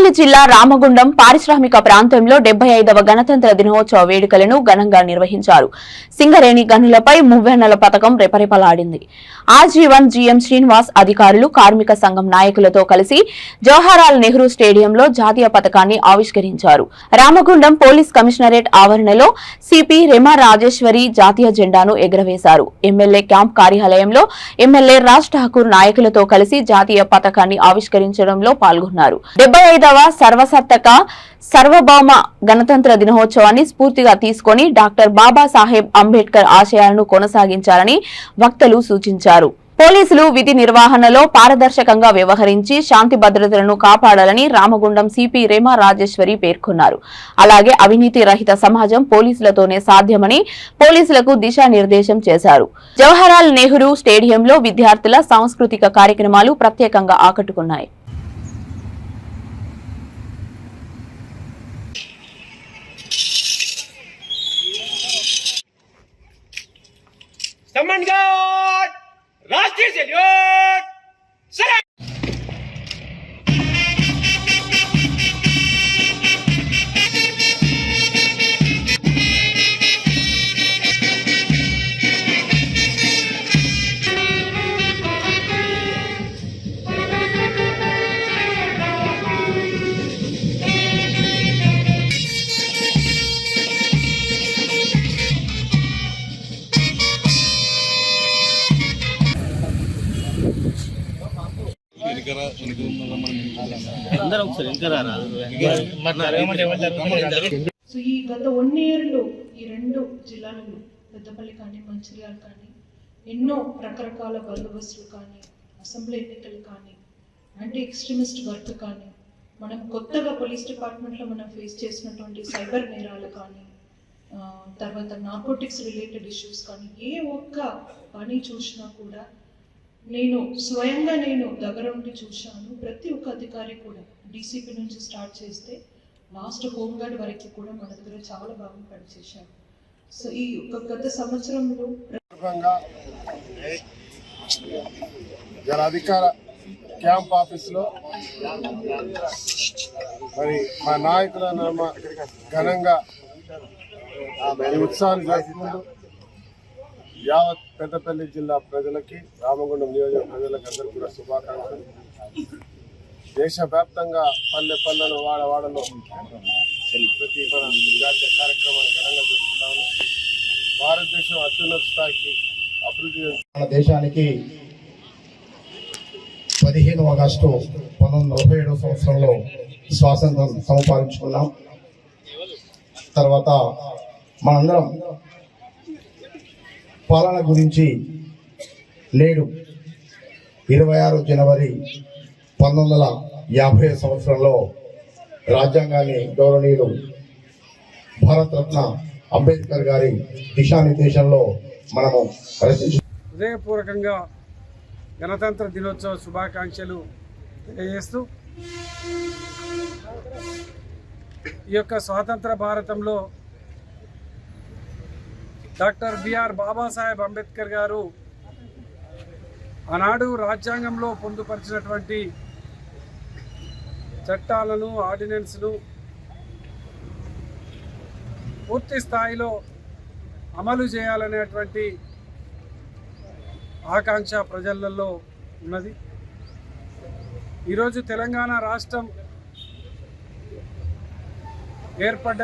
నంద్యాల జిల్లా రామగుండం పారిశ్రామిక ప్రాంతంలో డెబ్బై ఐదవ గణతంత్ర దినోత్సవ వేడుకలను ఘనంగా నిర్వహించారు. సింగరేణి గనులపై మువ్వెన్నెల పథకం రెపరెపలాడింది. ఆజీవన్ జీఎం శ్రీనివాస్ అధికారులు కార్మిక సంఘం నాయకులతో కలిసి జవహర్లాల్ నెహ్రూ స్టేడియంలో జాతీయ పథకాన్ని ఆవిష్కరించారు. రామగుండం పోలీస్ కమిషనరేట్ ఆవరణలో సిపి రెమా రాజేశ్వరి జాతీయ జెండాను ఎగురవేశారు. ఎమ్మెల్యే క్యాంప్ కార్యాలయంలో ఎమ్మెల్యే రాజ్ ఠాకూర్ నాయకులతో కలిసి జాతీయ పథకాన్ని ఆవిష్కరించడంలో పాల్గొన్నారు. డెబ్బై ఐదవ సర్వసత్తక సర్వభౌమ గణతంత్ర దినోత్సవాన్ని స్ఫూర్తిగా తీసుకొని డాక్టర్ బాబాసాహెబ్ అంబేద్కర్ ఆశయాలను కొనసాగించాలని వక్తలు సూచించారు. పోలీసులు విధి నిర్వహణలో పారదర్శకంగా వ్యవహరించి శాంతి భద్రతలను కాపాడాలని రామగుండం సిపి రేమా రాజేశ్వరి పేర్కొన్నారు. అలాగే అవినీతి రహిత సమాజం పోలీసులతోనే సాధ్యమని పోలీసులకు దిశానిర్దేశం చేశారు. జవహర్లాల్ నెహ్రూ స్టేడియంలో విద్యార్థుల సాంస్కృతిక కార్యక్రమాలు ప్రత్యేకంగా ఆకట్టుకున్నాయి. Come on, God! Last is it, అందరూ ఒకసారి సో ఈ గత వన్ ఇయర్లో ఈ రెండు జిల్లాలలో పెద్దపల్లి కానీ మంచిర్యాల కానీ ఎన్నో రకరకాల బందోబస్తులు కానీ అసెంబ్లీ ఎన్నికలు కానీ యాంటీ ఎక్స్ట్రీమిస్ట్ వర్క్ కానీ మనం కొత్తగా పోలీస్ డిపార్ట్మెంట్లో మనం ఫేస్ చేసినటువంటి సైబర్ నేరాలు కానీ తర్వాత నార్కోటిక్స్ రిలేటెడ్ ఇష్యూస్ కానీ ఏ ఒక్క పని చూసినా కూడా నేను స్వయంగా నేను దగ్గర ఉండి చూశాను. ప్రతి ఒక్క అధికారి కూడా డీసీపీ నుంచి స్టార్ట్ చేస్తే లాస్ట్ హోమ్ గార్డ్ వరకు కూడా మన దగ్గర చాలా బాగా పనిచేశారు. సో ఈ ఒక గత సంవత్సరంలో సందర్భంగా అధికార క్యాంప్ ఆఫీస్లో మరి మా నాయకుల ఘనంగా ఈ జరుపుకుంటూ యావత్ పెద్దపల్లి జిల్లా ప్రజలకి రామగుండం నియోజక ప్రజలకు అందరూ కూడా శుభాకాంక్షలు. దేశవ్యాప్తంగా పల్లె పల్లెలు వాడ వాడలో ప్రతి మన జాతీయ కార్యక్రమాన్ని ఘనంగా జరుపుకుంటాము. భారతదేశం అత్యున్నత స్థాయికి అభివృద్ధి మన దేశానికి పదిహేను ఆగస్టు పంతొమ్మిది ముప్పై నలభై ఏడవ సంవత్సరంలో స్వాతంత్రం సంపాదించుకున్నాం తర్వాత మనందరం పాలన గురించి నేడు ఇరవై ఆరు జనవరి పంతొమ్మిది వందల యాభై సంవత్సరంలో రాజ్యాంగాన్ని గౌరవనీయులు భారతరత్న అంబేద్కర్ గారి దిశానిర్దేశంలో మనము రచించు హృదయపూర్వకంగా గణతంత్ర దినోత్సవ శుభాకాంక్షలు తెలియజేస్తూ ఈ యొక్క స్వాతంత్ర భారతంలో డాక్టర్ బిఆర్ బాబాసాహెబ్ అంబేద్కర్ గారు ఆనాడు రాజ్యాంగంలో పొందుపరిచినటువంటి చట్టాలను ఆర్డినెన్స్ను పూర్తి స్థాయిలో అమలు చేయాలనేటువంటి ఆకాంక్ష ప్రజలలో ఉన్నది. ఈరోజు తెలంగాణ రాష్ట్రం ఏర్పడ్డ